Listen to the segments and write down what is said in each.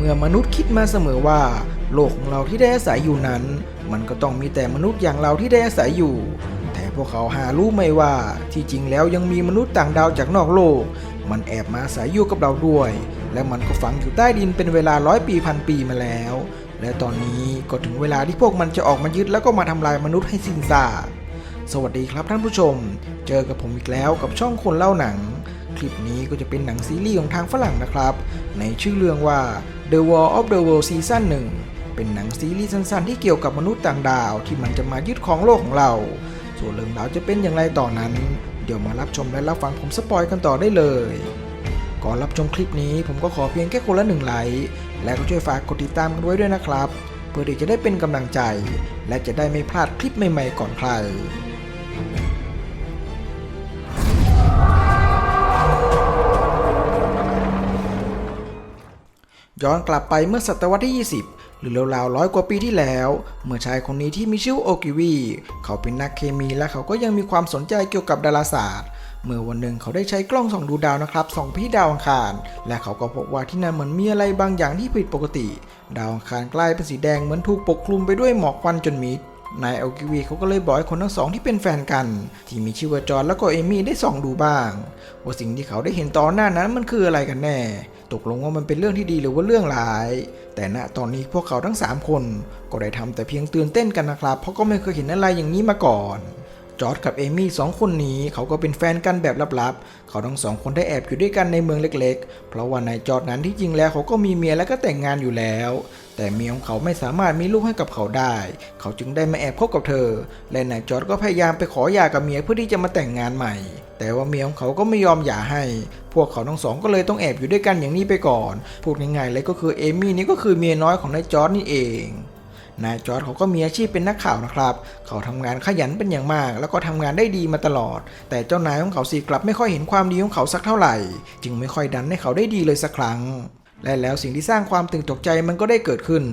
เมื่อมนุษย์คิดมาเสมอว่า โลกของเราที่ได้อาศัยอยู่นั้น มันก็ต้องมีแต่มนุษย์อย่างเราที่ได้อาศัยอยู่ แต่พวกเขาหารู้ไหมว่า ที่จริงแล้วยังมีมนุษย์ต่างดาวจากนอกโลก มันแอบมาอาศัยอยู่กับเราด้วย และมันก็ฝังอยู่ใต้ดินเป็นเวลาร้อยปีพันปีมาแล้ว และตอนนี้ก็ถึงเวลาที่พวกมันจะออกมายึดแล้วก็มาทำลายมนุษย์ให้สิ้นซากสวัสดีครับท่านผู้ชม เจอกับผมอีกแล้วกับช่องคนเล่าหนัง คลิปนี้ก็จะเป็นหนังซีรีส์ของทางฝรั่งนะครับ ในชื่อเรื่องว่า The War of the World Season 1เป็นหนังซีรีส์สั้นๆ ที่เกี่ยวกับมนุษย์ต่างดาวที่มันจะมายึดครองโลกของเรา ส่วนเรื่องราวจะเป็นอย่างไรต่อนั้น เดี๋ยวมารับชมและรับฟังผมสปอยกันต่อได้เลย ก่อนรับชมคลิปนี้ผมก็ขอเพียงแค่คนละหนึ่งไลค์และก็ช่วยฝากกดติดตามกันไว้ด้วยนะครับ เพื่อที่จะได้เป็นกำลังใจ และจะได้ไม่พลาดคลิปใหม่ ๆ ก่อนใคร ย้อนกลับไปเมื่อศตวรรษที่ 20 หรือราวๆร้อยกว่าปีที่แล้ว เมื่อชายคนนี้ที่มีชื่อโอกิวีเขาเป็นนักเคมีและเขาก็ยังมีความสนใจเกี่ยวกับดาราศาสตร์ เมื่อวันหนึ่งเขาได้ใช้กล้องส่องดูดาวนะครับส่องไปที่ดาวอังคาร และเขาก็พบว่าที่นั่นเหมือนมีอะไรบางอย่างที่ผิดปกติ ดาวอังคารกลายเป็นสีแดงเหมือนถูกปกคลุมไปด้วยหมอกควันจนมิดนายโอกิวีเขาก็เลยบอกให้คนทั้งสองที่เป็นแฟนกัน ที่มีชื่อว่าจอห์นแล้วก็เอมี่ได้ส่องดูบ้าง ว่าสิ่งที่เขาได้เห็นตอนหน้านั้นมันคืออะไรกันแน่ ตกลงว่ามันเป็นเรื่องที่ดีหรือว่าเรื่องร้าย แต่ณตอนนี้พวกเขาทั้ง 3 คนก็ได้ทำแต่เพียงตื่นเต้นกันนะครับ เพราะก็ไม่เคยเห็นอะไรอย่างนี้มาก่อน จอร์ดกับเอมี่สองคนนี้เขาก็เป็นแฟนกันแบบลับๆ เขาทั้งสองคนได้แอบอยู่ด้วยกันในเมืองเล็กๆ เพราะว่านายจอร์ดนั้นที่จริงแล้วเขาก็มีเมียและก็แต่งงานอยู่แล้ว แต่เมียของเขาไม่สามารถมีลูกให้กับเขาได้ เขาจึงได้มาแอบคบกับเธอ และนายจอร์ดก็พยายามไปขอหย่ากับเมียเพื่อที่จะมาแต่งงานใหม่แต่ว่าเมียของเขาก็ไม่ยอมหย่าให้ พวกเขาทั้งสองก็เลยต้องแอบอยู่ด้วยกันอย่างนี้ไปก่อน พูดง่ายๆเลยก็คือเอมี่นี่ก็คือเมียน้อยของนายจอร์ดนี่เอง นายจอร์ดเขาก็มีอาชีพเป็นนักข่าวนะครับ เขาทำงานขยันเป็นอย่างมาก แล้วก็ทำงานได้ดีมาตลอด แต่เจ้านายของเขาสิกลับไม่ค่อยเห็นความดีของเขาสักเท่าไหร่ จึงไม่ค่อยดันให้เขาได้ดีเลยสักครั้ง และแล้วสิ่งที่สร้างความตื่นตกใจมันก็ได้เกิดขึ้น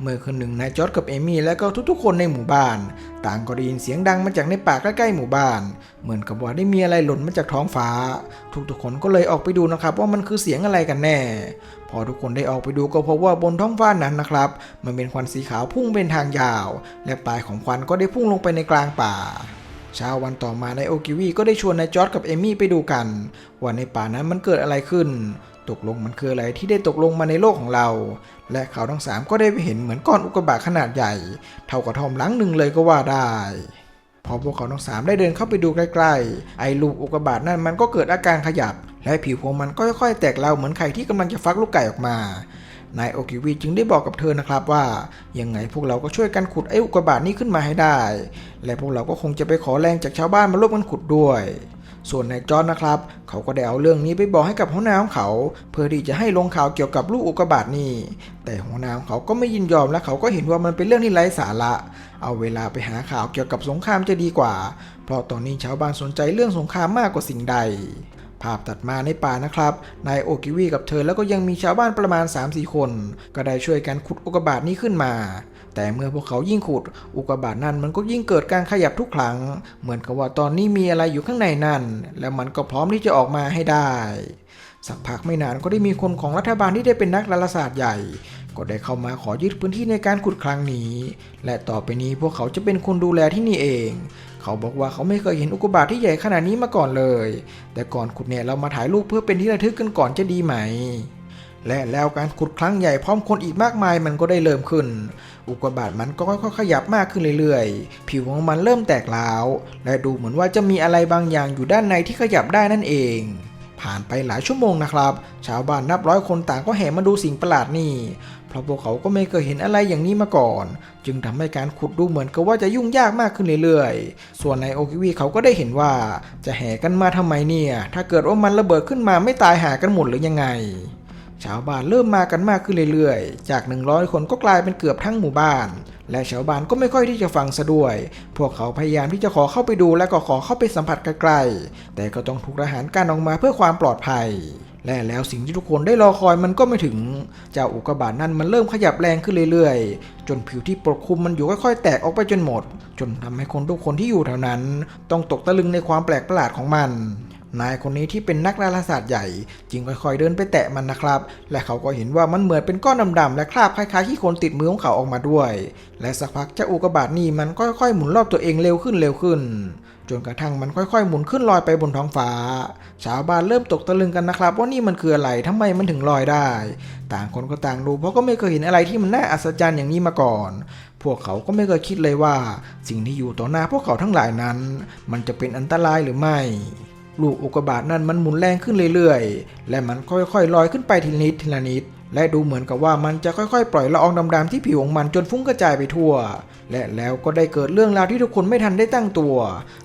เมื่อคืนหนึ่งนายจอร์ดกับเอมี่และก็ทุกๆ คนในหมู่บ้าน ต่างก็ได้ยินเสียงดังมาจากในป่าใกล้ๆหมู่บ้าน เหมือนกับว่าได้มีอะไรหล่นมาจากท้องฟ้า ทุกๆคนก็เลยออกไปดูนะครับ ว่ามันคือเสียงอะไรกันแน่ พอทุกคนได้ออกไปดูก็พบว่าบนท้องฟ้านั้นนะครับ มันเป็นควันสีขาวพุ่งเป็นทางยาว และปลายของควันก็ได้พุ่งลงไปในกลางป่าเช้าวันต่อมานายโอกิวีก็ได้ชวนนายจอร์ดกับเอมี่ไปดูกัน ว่าในป่านั้นมันเกิดอะไรขึ้น ตกลงมันคืออะไรที่ได้ตกลงมาในโลกของเรา และเขาทั้งสามก็ได้ไปเห็นเหมือนก้อนอุกกาบาตขนาดใหญ่ เท่ากระทอมหลังหนึ่งเลยก็ว่าได้พอพวกเขาทั้งสามได้เดินเข้าไปดูใกล้ๆ ไอ้ลูกอุกกาบาตนั่นมันก็เกิดอาการขยับ และผิวของมันก็ค่อยๆ แตกเล่าเหมือนไข่ที่กำลังจะฟักลูกไก่ออกมา นายโอกิวีจึงได้บอกกับเธอนะครับว่า ยังไงพวกเราก็ช่วยกันขุดไอ้อุกกาบาตนี้ขึ้นมาให้ได้ และพวกเราก็คงจะไปขอแรงจากชาวบ้านมาร่วมกันขุดด้วย ส่วนนายจอนนะครับ เขาก็ได้เอาเรื่องนี้ไปบอกให้กับหัวหน้าของเขา เพื่อที่จะให้ลงข่าวเกี่ยวกับลูกอุกกาบาตนี้แต่หัวหน้าของเขาก็ไม่ยินยอมและเขาก็เห็นว่ามันเป็นเรื่องที่ไร้สาระ เอาเวลาไปหาข่าวเกี่ยวกับสงครามจะดีกว่า เพราะตอนนี้ชาวบ้านสนใจเรื่องสงครามมากกว่าสิ่งใดภาพตัดมาในป่านะครับ นายโอกิวีกับเธอแล้วก็ยังมีชาวบ้านประมาณ 3-4 คน ก็ได้ช่วยกันขุดอุกกาบาตนี้ขึ้นมา แต่เมื่อพวกเขายิ่งขุด อุกกาบาตนั้นมันก็ยิ่งเกิดการขยับทุกครั้ง เหมือนกับว่าตอนนี้มีอะไรอยู่ข้างในนั่น แล้วมันก็พร้อมที่จะออกมาให้ได้สักพักไม่นานก็ได้มีคนของรัฐบาลที่ได้เป็นนักดาราศาสตร์ใหญ่ ก็ได้เข้ามาขอยึดพื้นที่ในการขุดครั้งนี้ และต่อไปนี้พวกเขาจะเป็นคนดูแลที่นี่เอง เขาบอกว่าเขาไม่เคยเห็นอุกกาบาตที่ใหญ่ขนาดนี้มาก่อนเลย แต่ก่อนขุดเนี่ยเรามาถ่ายรูปเพื่อเป็นที่ระลึกกันก่อนจะดีไหม และแล้วการขุดครั้งใหญ่พร้อมคนอีกมากมายมันก็ได้เริ่มขึ้น อุกกาบาตมันก็ค่อยๆขยับมากขึ้นเรื่อยๆ ผิวของมันเริ่มแตกร้าว และดูเหมือนว่าจะมีอะไรบางอย่างอยู่ด้านในที่ขยับได้นั่นเอง ผ่านไปหลายชั่วโมงนะครับ ชาวบ้านนับร้อยคนต่างก็แห่มาดูสิ่งประหลาดนี่ เพราะพวกเขาก็ไม่เคยเห็นอะไรอย่างนี้มาก่อน จึงทำให้การขุดดูเหมือนกับว่าจะยุ่งยากมากขึ้นเรื่อยๆ ส่วนในโอคิวีเขาก็ได้เห็นว่าจะแห่กันมาทำไมเนี่ย ถ้าเกิดว่ามันระเบิดขึ้นมาไม่ตายหากันหมดหรือยังไง ชาวบ้านเริ่มมากันมากขึ้นเรื่อยๆ จาก 100 คนก็กลายเป็นเกือบทั้งหมู่บ้าน และชาวบ้านก็ไม่ค่อยที่จะฟังซะด้วย พวกเขาพยายามที่จะขอเข้าไปดูและก็ขอเข้าไปสัมผัสใกล้ๆ แต่ก็ต้องถูกทหารการออกมาเพื่อความปลอดภัย และแล้วสิ่งที่ทุกคนได้รอคอยมันก็ไม่ถึง เจ้าอุกกาบาตนั้นมันเริ่มขยับแรงขึ้นเรื่อยๆ จนผิวที่ปกคลุมมันอยู่ค่อยๆ แตกออกไปจนหมด จนทำให้คนทุกคนที่อยู่แถวนั้น ต้องตกตะลึงในความแปลกประหลาดของมัน นายคนนี้ที่เป็นนักดาราศาสตร์ใหญ่ จึงค่อยๆเดินไปแตะมันนะครับ และเขาก็เห็นว่ามันเหมือนเป็นก้อนดำๆและคราบคล้ายๆที่คนติดมือของเขาออกมาด้วย และสักพักเจ้าอุกกาบาตนี่มันก็ค่อยๆหมุนรอบตัวเองเร็วขึ้นเร็วขึ้น จนกระทั่งมันค่อยๆหมุนขึ้นลอยไปบนท้องฟ้า ชาวบ้านเริ่มตกตะลึงกันนะครับ ว่านี่มันคืออะไรทำไมมันถึงลอยได้ ต่างคนก็ต่างดูเพราะก็ไม่เคยเห็นอะไรที่มันน่าอัศจรรย์อย่างนี้มาก่อน พวกเขาก็ไม่เคยคิดเลยว่า สิ่งที่อยู่ต่อหน้าพวกเขาทั้งหลายนั้น มันจะเป็นอันตรายหรือไม่ ลูกอุกกาบาตนั้นมันหมุนแรงขึ้นเรื่อยๆ และมันค่อยๆลอยขึ้นไปทีละนิดทีละนิด และดูเหมือนกับว่ามันจะค่อยๆ ปล่อยละอองดำๆที่ผิวของมันจนฟุ้งกระจายไปทั่ว และแล้วก็ได้เกิดเรื่องราวที่ทุกคนไม่ทันได้ตั้งตัว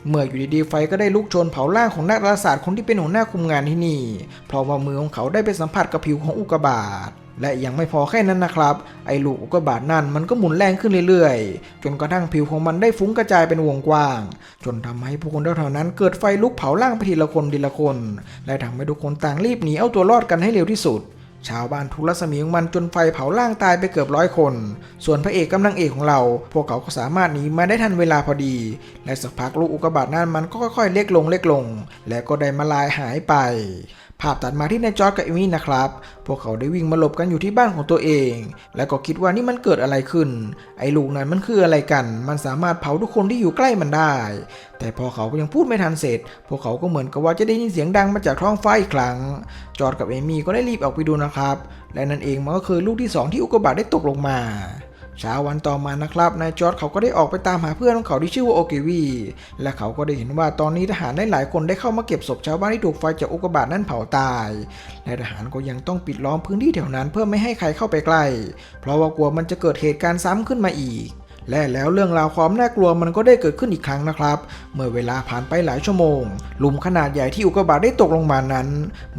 เมื่ออยู่ดีๆไฟก็ได้ลุกโชนเผาร่างของนักดาราศาสตร์คนที่เป็นหัวหน้าคุมงานที่นี่ เพราะว่ามือของเขาได้ไปสัมผัสกับผิวของอุกกาบาตและยังไม่พอแค่นั้นนะครับ ไอ้ลูกอุกกาบาตนั่นมันก็หมุนแรงขึ้นเรื่อยๆ จนกระทั่งผิวของมันได้ฟุ้งกระจายเป็นวงกว้าง จนทำให้ผู้คนแถวๆนั้นเกิดไฟลุกเผาร่างไปทีละคนทีละคน และทำให้ทุกคนต่างรีบหนีเอาตัวรอดกันให้เร็วที่สุด ชาวบ้านทุกรัศมีของมันจนไฟเผาร่างตายไปเกือบร้อยคน ส่วนพระเอกกำลังเอกของเรา พวกเขาก็สามารถหนีมาได้ทันเวลาพอดี และสักพักลูกอุกกาบาตนั้นมันก็ค่อยๆเล็กลงเล็กลง และก็ได้มาลายหายไป ภาพตัดมาที่นายจอร์ดกับเอมี่นะครับ พวกเขาได้วิ่งมาหลบกันอยู่ที่บ้านของตัวเอง และก็คิดว่านี่มันเกิดอะไรขึ้น ไอ้ลูกนั้นมันคืออะไรกัน มันสามารถเผาทุกคนที่อยู่ใกล้มันได้ แต่พอเขายังพูดไม่ทันเสร็จ พวกเขาก็เหมือนกับว่าจะได้ยินเสียงดังมาจากท้องฟ้าอีกครั้ง จอร์ดกับเอมี่ก็ได้รีบออกไปดูนะครับ และนั่นเองมันก็คือลูกที่สองที่อุกกาบาตได้ตกลงมา เช้าวันต่อมานะครับนายจอร์ดเขาก็ได้ออกไปตามหาเพื่อนของเขาที่ชื่อว่าโอเกวีและเขาก็ได้เห็นว่าตอนนี้ทหารได้หลายคนได้เข้ามาเก็บศพชาวบ้านที่ถูกไฟจากอุกกาบาตนั้นเผาตาย และทหารก็ยังต้องปิดล้อมพื้นที่แถวนั้นเพื่อไม่ให้ใครเข้าไปใกล้ เพราะว่ากลัวมันจะเกิดเหตุการณ์ซ้ำขึ้นมาอีก และแล้วเรื่องราวความน่ากลัวมันก็ได้เกิดขึ้นอีกครั้งนะครับ เมื่อเวลาผ่านไปหลายชั่วโมง หลุมขนาดใหญ่ที่อุกกาบาตได้ตกลงมานั้น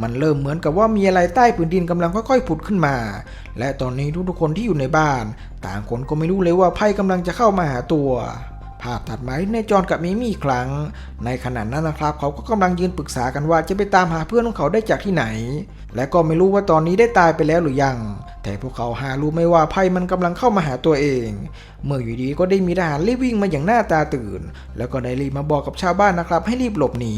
มันเริ่มเหมือนกับว่ามีอะไรใต้ผืนดินกำลังค่อยๆผุดขึ้นมา และตอนนี้ทุกๆคนที่อยู่ในบ้าน ต่างคนก็ไม่รู้เลยว่าไพ่กำลังจะเข้ามาหาตัวภาพตัดมาที่นจอนกับมิมี่อีกครั้ง ในขณะนั้นนะครับ เขาก็กำลังยืนปรึกษากันว่าจะไปตามหาเพื่อนของเขาได้จากที่ไหน และก็ไม่รู้ว่าตอนนี้ได้ตายไปแล้วหรือยัง แต่พวกเขาหารู้ไม่ว่าภัยมันกำลังเข้ามาหาตัวเอง เมื่ออยู่ดีก็ได้มีทหารรีบวิ่งมาอย่างหน้าตาตื่น แล้วก็ได้รีบมาบอกกับชาวบ้านนะครับ ให้รีบหลบหนี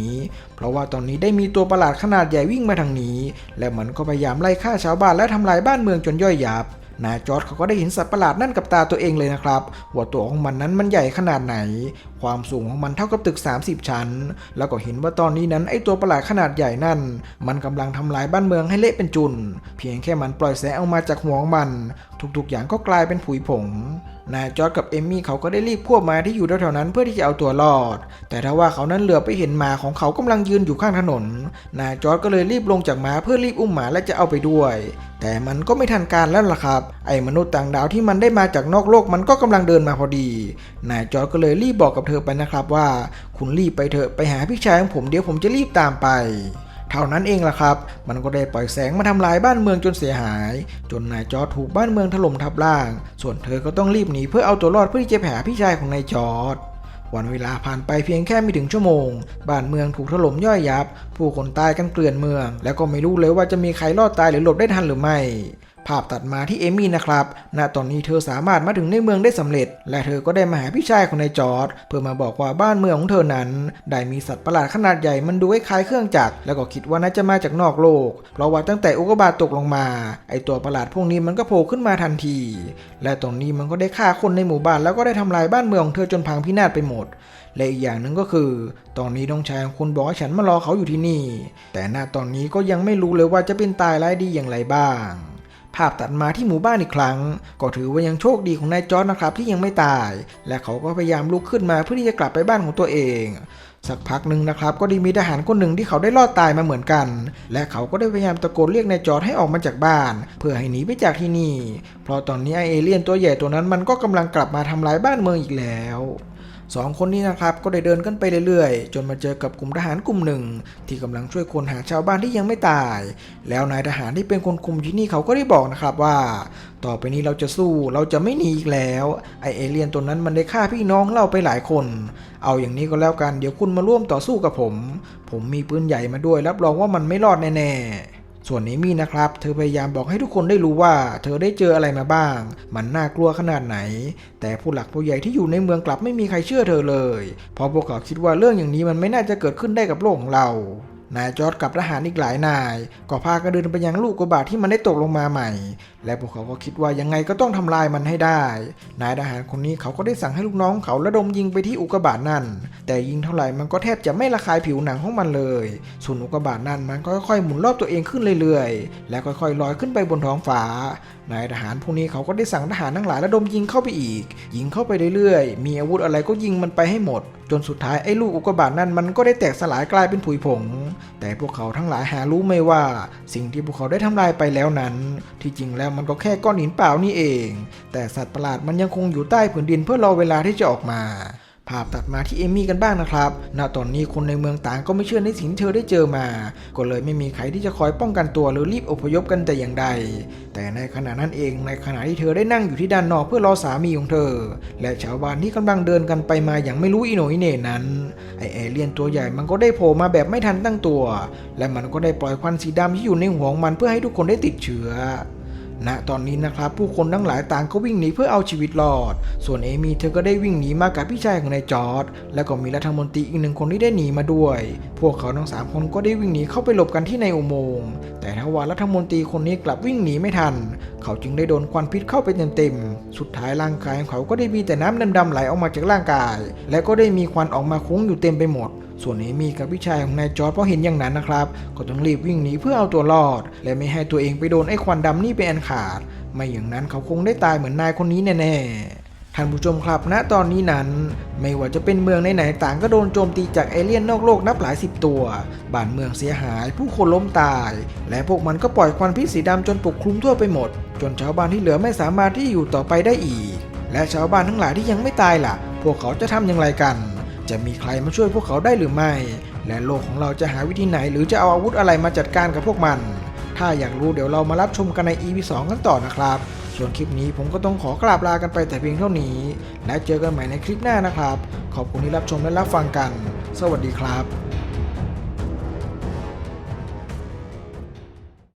เพราะว่าตอนนี้ได้มีตัวประหลาดขนาดใหญ่วิ่งมาทางนี้ และมันก็พยายามไล่ฆ่าชาวบ้านและทำลายบ้านเมืองจนย่อยยับ นายจอร์ดเขาก็ได้เห็นสัตว์ประหลาดนั่นกับตาตัวเองเลยนะครับ หัวตัวของมันนั้นมันใหญ่ขนาดไหน ความสูงของมันเท่ากับตึก 30 ชั้น แล้วก็เห็นว่าตอนนี้นั้นไอ้ตัวประหลาดขนาดใหญ่นั่น มันกำลังทำลายบ้านเมืองให้เละเป็นจุน เพียงแค่มันปล่อยแสงออกมาจากหัวของมันทุกๆ อย่างก็กลายเป็นผุยผงนายจอร์ดกับเอมมี่เขาก็ได้รีบควบมาที่อยู่แถวๆนั้นเพื่อที่จะเอาตัวรอด แต่ถ้าว่าเขานั้นเหลือไปเห็นหมาของเขากำลังยืนอยู่ข้างถนน นายจอร์ดก็เลยรีบลงจากหมาเพื่อรีบอุ้มหมาและจะเอาไปด้วย แต่มันก็ไม่ทันการแล้วล่ะครับ ไอ้มนุษย์ต่างดาวที่มันได้มาจากนอกโลกมันก็กำลังเดินมาพอดี นายจอร์ดก็เลยรีบบอกกับเธอไปนะครับว่า คุณรีบไปเถอะไปหาพี่ชายของผมเดี๋ยวผมจะรีบตามไป เท่านั้นเองล่ะครับ มันก็ได้ปล่อยแสงมาทำลายบ้านเมืองจนเสียหาย จนนายจอร์ดถูกบ้านเมืองถล่มทับล่าง ส่วนเธอก็ต้องรีบหนีเพื่อเอาตัวรอดเพื่อที่จะแผ่พี่ชายของนายจอร์ดวันเวลาผ่านไปเพียงแค่ไม่ถึงชั่วโมง บ้านเมืองถูกถล่มย่อยยับ ผู้คนตายกันเกลื่อนเมือง แล้วก็ไม่รู้เลยว่าจะมีใครรอดตายหรือหลบได้ทันหรือไม่ ภาพตัดมาที่เอมี่นะครับ ณ ตอนนี้เธอสามารถมาถึงในเมืองได้สำเร็จ และเธอก็ได้มาหาพี่ชายของนายจอร์ดเพื่อมาบอกว่าบ้านเมืองของเธอนั้น ได้มีสัตว์ประหลาดขนาดใหญ่มันดูคล้ายเครื่องจักร แล้วก็คิดว่าน่าจะมาจากนอกโลก เพราะว่าตั้งแต่อุกกาบาตตกลงมา ไอตัวประหลาดพวกนี้มันก็โผล่ขึ้นมาทันที และตอนนี้มันก็ได้ฆ่าคนในหมู่บ้านแล้วก็ได้ทำลายบ้านเมืองของเธอจนพังพินาศไปหมดและอีกอย่างหนึ่งก็คือ ตอนนี้น้องชายของคุณบอกให้ฉันมารอเขาอยู่ที่นี่ แต่ณตอนนี้ก็ยังไม่รู้เลยว่าจะเป็นตายร้ายดีอย่างไรบ้าง ภาพตัดมาที่หมู่บ้านอีกครั้ง ก็ถือว่ายังโชคดีของนายจอร์ดนะครับที่ยังไม่ตาย และเขาก็พยายามลุกขึ้นมาเพื่อที่จะกลับไปบ้านของตัวเองสักพักหนึ่งนะครับก็ได้มีทหารคนหนึ่งที่เขาได้รอดตายมาเหมือนกัน และเขาก็ได้พยายามตะโกนเรียกนายจอร์ดให้ออกมาจากบ้าน เพื่อให้หนีไปจากที่นี่ เพราะตอนนี้ไอเอเลี่ยนตัวใหญ่ตัวนั้นมันก็กำลังกลับมาทำลายบ้านเมืองอีกแล้ว สองคนนี้นะครับก็ได้เดินกันไปเรื่อยๆ จนมาเจอกับกลุ่มทหารกลุ่มหนึ่ง ที่กำลังช่วยคนหาชาวบ้านที่ยังไม่ตาย แล้วนายทหารที่เป็นคนคุมที่นี่เขาก็ได้บอกนะครับว่า ต่อไปนี้เราจะสู้เราจะไม่หนีอีกแล้ว ไอเอเลี่ยนตัวนั้นมันได้ฆ่าพี่น้องเราไปหลายคน เอาอย่างนี้ก็แล้วกันเดี๋ยวคุณมาร่วมต่อสู้กับผม ผมมีปืนใหญ่มาด้วยรับรองว่ามันไม่รอดแน่ๆ ส่วนเอมี่นะครับ เธอพยายามบอกให้ทุกคนได้รู้ว่า เธอได้เจออะไรมาบ้าง มันน่ากลัวขนาดไหน แต่ผู้หลักผู้ใหญ่ที่อยู่ในเมืองกลับไม่มีใครเชื่อเธอเลย เพราะพวกเขาคิดว่าเรื่องอย่างนี้มันไม่น่าจะเกิดขึ้นได้กับโลกของเรา นายจอร์ดกับทหารอีกหลายนาย ก็พากันเดินไปยังลูกกระบาดที่มันได้ตกลงมาใหม่ และพวกเขาก็คิดว่ายังไงก็ต้องทำลายมันให้ได้ นายทหารคนนี้เขาก็ได้สั่งให้ลูกน้องเขาระดมยิงไปที่อุกกาบาตนั่น แต่ยิงเท่าไหร่มันก็แทบจะไม่ระคายผิวหนังของมันเลย ส่วนอุกกาบาตนั่นมันก็ค่อยๆหมุนรอบตัวเองขึ้นเรื่อยๆ และค่อยๆลอยขึ้นไปบนท้องฟ้า นายทหารพวกนี้เขาก็ได้สั่งทหารทั้งหลายระดมยิงเข้าไปอีก ยิงเข้าไปเรื่อยๆ มีอาวุธอะไรก็ยิงมันไปให้หมด จนสุดท้ายไอ้ลูกอุกกาบาตนั่นมันก็ได้แตกสลายกลายเป็นผุยผง แต่พวกเขาทั้งหลายหารู้ไม่ว่า สิ่งที่พวกเขาได้ทำลายไปแล้วนั้น ที่จริงแล้วมันก็แค่ก้อนหินเปล่านี่เอง แต่สัตว์ประหลาดมันยังคงอยู่ใต้ผืนดินเพื่อรอเวลาที่จะออกมา ภาพตัดมาที่เอมี่กันบ้างนะครับ ณ ตอนนี้คนในเมืองต่างก็ไม่เชื่อในสิ่งที่เธอได้เจอมา ก็เลยไม่มีใครที่จะคอยป้องกันตัวหรือรีบอพยพกันแต่อย่างใด แต่ในขณะนั้นเองในขณะที่เธอได้นั่งอยู่ที่ด้านนอกเพื่อรอสามีของเธอ และชาวบ้านที่กำลังเดินกันไปมาอย่างไม่รู้อีโหนอีเหน่นั้น ไอเอเลี่ยนตัวใหญ่มันก็ได้โผล่มาแบบไม่ทันตั้งตัว และมันก็ได้ปล่อยควันสีดำที่อยู่ในหัวของมันเพื่อให้ทุกคนได้ติดเชื้อ ณตอนนี้นะครับผู้คนทั้งหลายต่างก็วิ่งหนีเพื่อเอาชีวิตรอด ส่วนเอมี่เธอก็ได้วิ่งหนีมากับพี่ชายของนายจอร์ดแล้วก็มีรัฐมนตรีอีกหนึ่งคนที่ได้หนีมาด้วย พวกเขาทั้งสามคนก็ได้วิ่งหนีเข้าไปหลบกันที่ในอุโมงค์แต่ทว่ารัฐมนตรีคนนี้กลับวิ่งหนีไม่ทัน เขาจึงได้โดนควันพิษเข้าไปเต็มๆ สุดท้ายร่างกายของเขาก็ได้มีแต่น้ำดำๆไหลออกมาจากร่างกาย และก็ได้มีควันออกมาคุ้งอยู่เต็มไปหมด ส่วนเอมี่กับพี่ชายของนายจอร์ดพอเห็นอย่างนั้นนะครับ ก็ต้องรีบวิ่งหนีเพื่อเอาตัวรอด และไม่ให้ตัวเองไปโดนไอ้ควันดำนี่เป็นอันขาด ไม่อย่างนั้นเขาคงได้ตายเหมือนนายคนนี้แน่ๆท่านผู้ชมครับ ณ ตอนนี้นั้น ไม่ว่าจะเป็นเมืองไหนๆต่างก็โดนโจมตีจากเอเลี่ยนนอกโลกนับหลายสิบตัว บ้านเมืองเสียหาย ผู้คนล้มตาย และพวกมันก็ปล่อยควันพิษสีดำจนปกคลุมทั่วไปหมด จนชาวบ้านที่เหลือไม่สามารถที่อยู่ต่อไปได้อีก และชาวบ้านทั้งหลายที่ยังไม่ตายล่ะ พวกเขาจะทำอย่างไรกัน จะมีใครมาช่วยพวกเขาได้หรือไม่ และโลกของเราจะหาวิธีไหน หรือจะเอาอาวุธอะไรมาจัดการกับพวกมัน ถ้าอยากรู้เดี๋ยวเรามารับชมกันใน EP 2กันต่อนะครับ ส่วนคลิปนี้ผมก็ต้องขอกราบลากันไปแต่เพียงเท่านี้ และเจอกันใหม่ในคลิปหน้านะครับ ขอบคุณที่รับชมและรับฟังกัน สวัสดีครับ